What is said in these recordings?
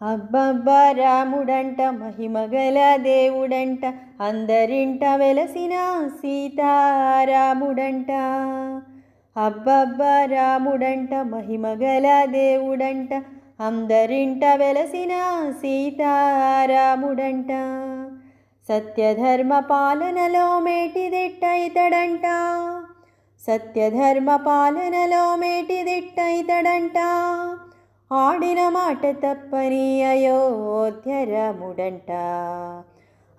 అబ్బబ్బా రాముడంట మహిమగల దేవుడంట అందరింట వెలసిన సీతారాముడంట. అబ్బబ్బా రాముడంట మహిమగల దేవుడంట అందరింట వెలసిన సీతారాముడంట. సత్యధర్మ పాలనలో మేటిదిట్టయితడంట సత్యధర్మ పాలనలో మేటిదిట్టయితడంట ఆడిన మాట తప్పని అయోధ్య రాముడంట.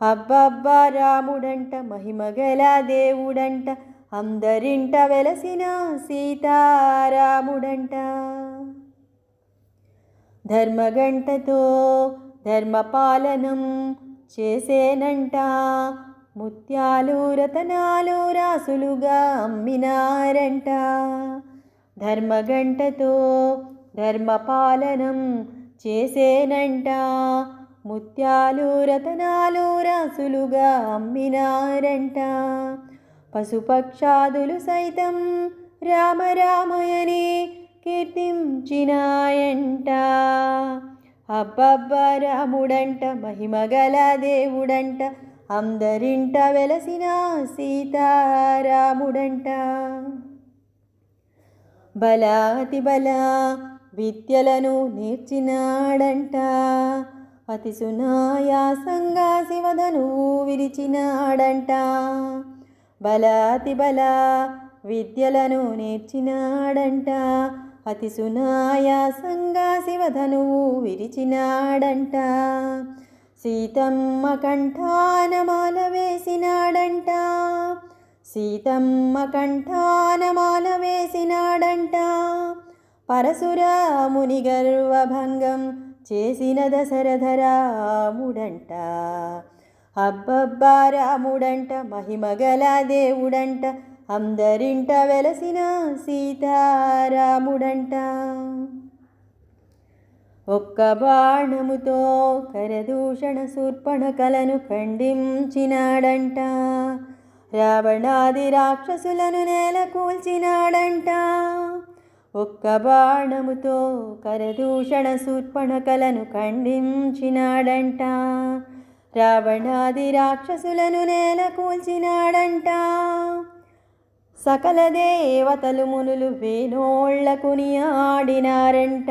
అబ్బబ్బా రాముడంట మహిమగల దేవుడంట. అందరింట వెలసిన సీతారాముడంట. ధర్మగంటతో ధర్మపాలనం చేసేనంట. ముత్యాలు రతనాలు రాసులుగా అమ్మినారంట. ధర్మగంటతో ధర్మపాలనం చేసేనంట. ముత్యాలు రతనాలు రాసులుగా అమ్మినారంట. పశుపక్షాదులు సైతం రామరామయని కీర్తించినాయంట. అబ్బబ్బ రాముడంట మహిమగల దేవుడంట. అందరింట వెలసిన సీతారాముడంట బలాతి బలా విద్యలను నేర్చినాడంట. అతి సునాయాసంగా శివధను విరిచినాడంట. బలాతి బల విద్యలను నేర్చినాడంట. అతి సునాయాసంగా శివధనువు విరిచినాడంట. సీతమ్మ కంఠానమాల వేసినాడంట. సీతమ్మ కంఠానమాల వేసినాడంట. పరశురాముని గర్వభంగం చేసిన దశరథరాముడంట. అబ్బబ్బా రాముడంట మహిమగల దేవుడంట అందరింట వెలసిన సీతారాముడంట. ఒక్క బాణముతో కరదూషణ శూర్పణ కలను ఖండించినాడంట. రావణాది రాక్షసులను నేల కూల్చినాడంట. ఒక్క బాణముతో కరదూషణ శూర్పణ కలను ఖండించినాడంట. రావణాది రాక్షసులను నేల కూల్చినాడంట. సకల దేవతలు మునులు వేనోళ్ళకుని ఆడినారంట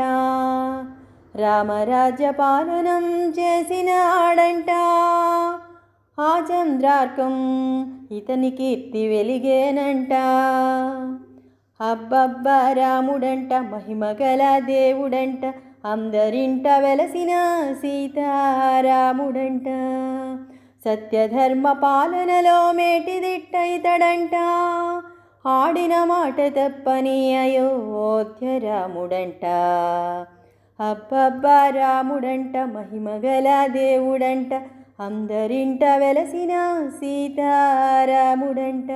రామరాజ్య పాలనం చేసినాడంట. ఆ చంద్రార్కం ఇతని కీర్తి వెలిగేనంట. అబ్బబ్బ రాముడంట మహిమగల దేవుడంట అందరింట వెలసిన సీతారాముడంట సత్యధర్మ పాలనలో మేటిదిట్టైతడంట ఆడిన మాట తప్పని అయోధ్య రాముడంట. అబ్బబ్బా రాముడంట మహిమగల దేవుడంట అందరింట వెలసిన సీతారాముడంట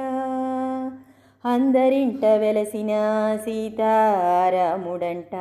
అందరింట వెలసిన సీతారాముడంట.